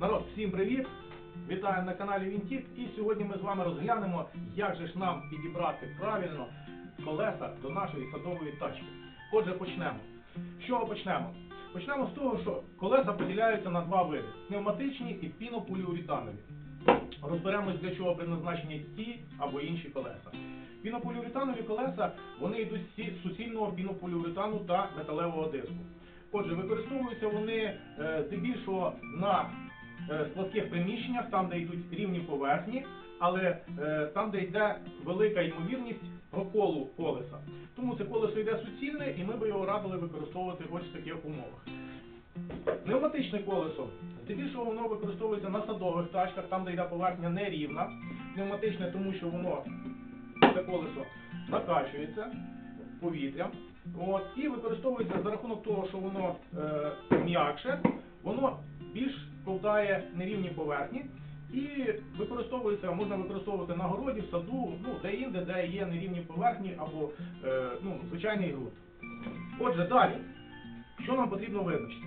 Народ, всім привіт! Вітаю на каналі Вінтік. І сьогодні ми з вами розглянемо, як же ж нам підібрати правильно колеса до нашої садової тачки. Отже, почнемо. З чого почнемо? Почнемо з того, що колеса поділяються на два види: пневматичні і пінополіуретанові. Розберемось, для чого призначені ті або інші колеса. Пінополіуретанові колеса вони йдуть з суцільного пінополіуретану та металевого диску. Отже, використовуються вони е, здебільшого на е, складських приміщеннях, там, де йдуть рівні поверхні, але е, там, де йде велика ймовірність проколу колеса. Тому це колесо йде суцільне, і ми би його радили використовувати ось в таких умовах. Пневматичне колесо. Здебільшого воно використовується на садових тачках, там, де йде поверхня нерівна. Пневматичне, тому що воно це колесо накачується повітрям. От, і використовується за рахунок того, що воно е, м'якше, воно більш ковтає нерівні поверхні і використовується, можна використовувати на городі, в саду, ну, де-інде, де є нерівні поверхні або е, ну, звичайний ґрунт. Отже, далі, що нам потрібно визначити?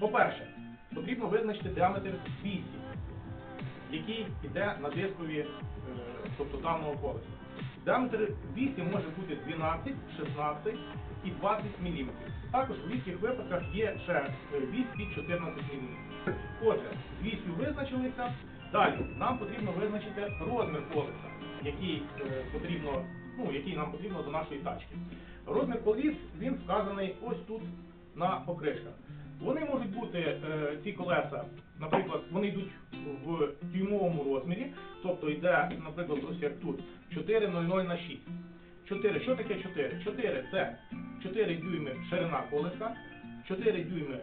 По-перше, потрібно визначити діаметр вісі, який йде на дискові, е, тобто даного колеса. Діаметр вісі може бути 12, 16 і 20 мм. Також в різких випадках є ще вісь під 14 мм. Отже, з вісю визначилися. Далі нам потрібно визначити розмір колеса, який, е, потрібно, ну, який нам потрібно до нашої тачки. Розмір коліс він вказаний ось тут на покришках. Вони можуть бути, е, ці колеса, наприклад, вони йдуть в дюймовому розмірі, тобто йде, наприклад, ось як тут 4,00 на 6. 4. Що таке 4? 4 це 4 дюйми ширина колеса, 4 дюйми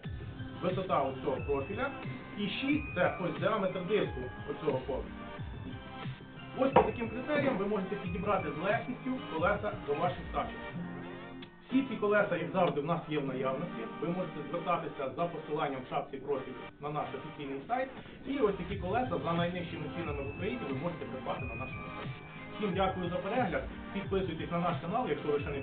висота оцього профіля і 6 це ось діаметр диску оцього колеса. Ось по таким критеріям ви можете підібрати з легкістю колеса до ваших тачок. Всі ці колеса, як завжди, в нас є в наявності. Ви можете звертатися за посиланням в шапці профілю на наш офіційний сайт. І ось такі колеса за найнижчими цінами в Україні ви можете придбати на нашому сайті. Всім дякую за перегляд. Підписуйтесь на наш канал, якщо ви ще не